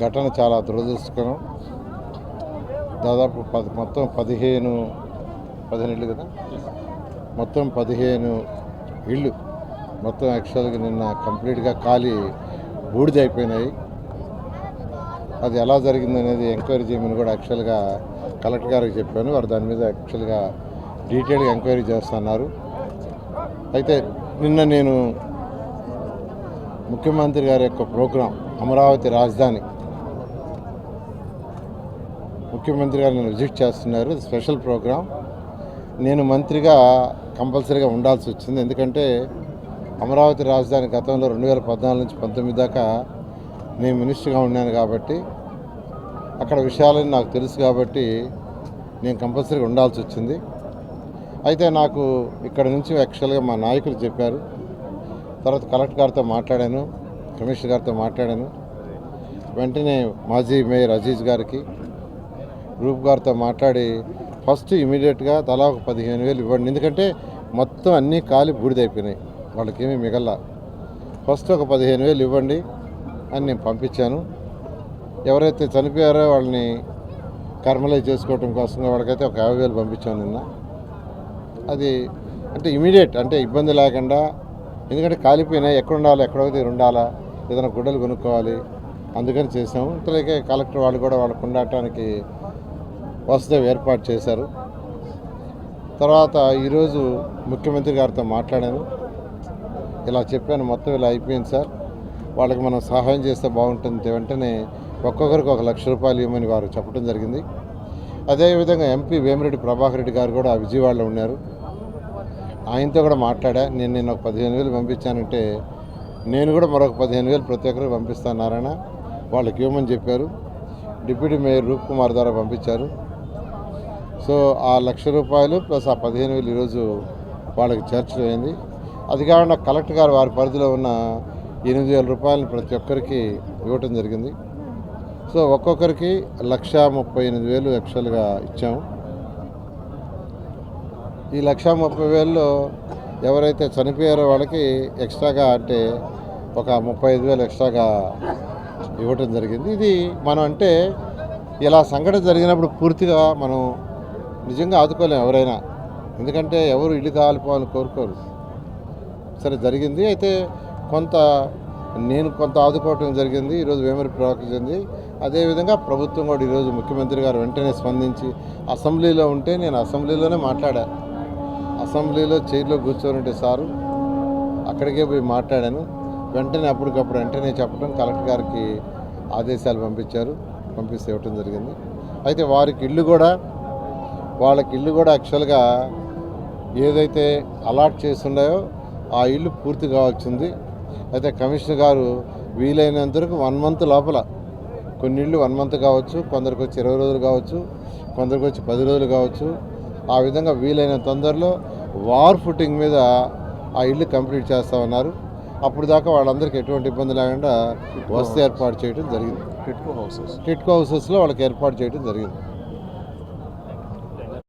ఘటన చాలా దురదృష్టకరం. దాదాపు పది మొత్తం పదిహేను పదిహేను కదా? మొత్తం పదిహేను ఇళ్ళు మొత్తం యాక్చువల్గా నిన్న కంప్లీట్గా ఖాళీ బూడిదైపోయినాయి అది ఎలా జరిగింది అనేది ఎంక్వైరీ చేయమని కూడా యాక్చువల్గా కలెక్టర్ గారికి చెప్పాను. వారు దాని మీద యాక్చువల్గా డీటెయిల్గా ఎంక్వైరీ చేస్తున్నారు. అయితే నిన్న నేను ముఖ్యమంత్రి గారి యొక్క ప్రోగ్రాం అమరావతి రాజధాని ముఖ్యమంత్రి గారు నన్ను విజిట్ చేస్తున్నారు. స్పెషల్ ప్రోగ్రాం నేను మంత్రిగా కంపల్సరీగా ఉండాల్సి వచ్చింది. ఎందుకంటే అమరావతి రాజధాని గతంలో రెండు వేల పద్నాలుగు నుంచి పంతొమ్మిది దాకా నేను మినిస్టర్గా ఉన్నాను కాబట్టి అక్కడ విషయాలని నాకు తెలుసు కాబట్టి నేను కంపల్సరీగా ఉండాల్సి వచ్చింది. అయితే నాకు ఇక్కడ నుంచి యాక్చువల్గా మా నాయకులు చెప్పారు. తర్వాత కలెక్టర్ గారితో మాట్లాడాను కమిషనర్ గారితో మాట్లాడాను. వెంటనే మాజీ మేయర్ అజీజ్ గారికి రూప్ గారితో మాట్లాడి ఫస్ట్ ఇమీడియట్గా తలా ఒక పదిహేను వేలు ఇవ్వండి. ఎందుకంటే మొత్తం అన్నీ కాలి బూడిదైపోయినాయి. వాళ్ళకేమీ మిగల ఫస్ట్ ఒక పదిహేను వేలు ఇవ్వండి అని నేను పంపించాను. ఎవరైతే చనిపోయారో వాళ్ళని కర్మలైజ్ చేసుకోవటం కోసం వాళ్ళకైతే ఒక యాభై వేలు పంపించాను నిన్న. అది అంటే ఇమీడియట్ అంటే ఇబ్బంది లేకుండా ఎందుకంటే కాలిపోయినాయి. ఎక్కడ ఉండాలి ఎక్కడ ఒక ఉండాలా? ఏదైనా గుడ్డలు కొనుక్కోవాలి. అందుకని చేసాము ఇంతలోకే కలెక్టర్ వాళ్ళు కూడా వాళ్ళకు ఉండటానికి వసతి ఏర్పాటు చేశారు. తర్వాత ఈరోజు ముఖ్యమంత్రి గారితో మాట్లాడాను. ఇలా చెప్పాను మొత్తం ఇలా అయిపోయింది సార్. వాళ్ళకి మనం సహాయం చేస్తే బాగుంటుంది వెంటనే ఒక్కొక్కరికి ఒక లక్ష రూపాయలు ఇవ్వమని వారు చెప్పడం జరిగింది. అదేవిధంగా ఎంపీ వేమిరెడ్డి ప్రభాకర్ రెడ్డి గారు కూడా విజయవాడలో ఉన్నారు. ఆయనతో కూడా మాట్లాడా నేను నేను ఒక పదిహేను వేలు పంపించానంటే నేను కూడా మరొక పదిహేను వేలు ప్రతి ఒక్కరికి పంపిస్తాను నారాయణ. వాళ్ళకి ఇవ్వమని చెప్పారు. డిప్యూటీ మేయర్ రూప్ కుమార్ ద్వారా పంపించారు. సో ఆ లక్ష రూపాయలు ప్లస్ ఆ పదిహేను వేలు ఈరోజు వాళ్ళకి చేర్చడం అయింది. అది కాకుండా కలెక్టర్ గారు వారి పరిధిలో ఉన్న ఎనిమిది వేల రూపాయలను ప్రతి ఒక్కరికి ఇవ్వటం జరిగింది. సో ఒక్కొక్కరికి లక్ష ముప్పై ఎనిమిది వేలు లక్షలుగా ఇచ్చాము. ఈ లక్ష ముప్పై వేల్లో ఎవరైతే చనిపోయారో వాళ్ళకి ఎక్స్ట్రాగా అంటే ఒక ముప్పై ఐదు వేలు ఎక్స్ట్రాగా ఇవ్వటం జరిగింది. ఇది మనం అంటే ఇలా సంఘటన జరిగినప్పుడు పూర్తిగా మనం నిజంగా ఆదుకోలేము ఎవరైనా. ఎందుకంటే ఎవరు ఇల్లు కాలిపోవాలని కోరుకోరు. సరే జరిగింది. అయితే కొంత నేను కొంత ఆదుకోవటం జరిగింది. ఈరోజు వేమరి ప్రవర్తించింది అదేవిధంగా ప్రభుత్వం కూడా ఈరోజు ముఖ్యమంత్రి గారు వెంటనే స్పందించి అసెంబ్లీలో ఉంటే నేను అసెంబ్లీలోనే మాట్లాడా. అసెంబ్లీలో చైర్లో కూర్చొని ఉంటే సారు అక్కడికే పోయి మాట్లాడాను. వెంటనే అప్పటికప్పుడు వెంటనే చెప్పడం కలెక్టర్ గారికి ఆదేశాలు పంపించారు. పంపిస్తే ఇవ్వటం జరిగింది. అయితే వారికి ఇల్లు కూడా వాళ్ళకి ఇల్లు కూడా యాక్చువల్గా ఏదైతే అలాట్ చేస్తున్నాయో ఆ ఇల్లు పూర్తి కావాల్సింది. అయితే కమిషనర్ గారు వీలైనంత వరకు వన్ మంత్ లోపల కొన్ని ఇళ్ళు వన్ మంత్ కావచ్చు కొందరికి వచ్చి ఇరవై రోజులు కావచ్చు కొందరికి వచ్చి పది రోజులు కావచ్చు. ఆ విధంగా వీలైన తొందరలో వార్ ఫుటింగ్ మీద ఆ ఇల్లు కంప్లీట్ చేస్తామన్నారు. అప్పుడు దాకా వాళ్ళందరికీ ఎటువంటి ఇబ్బంది లేకుండా వసతి ఏర్పాటు చేయడం జరిగింది. టిట్కో హౌసెస్ టిట్కో హౌసెస్లో వాళ్ళకి ఏర్పాటు చేయడం జరిగింది.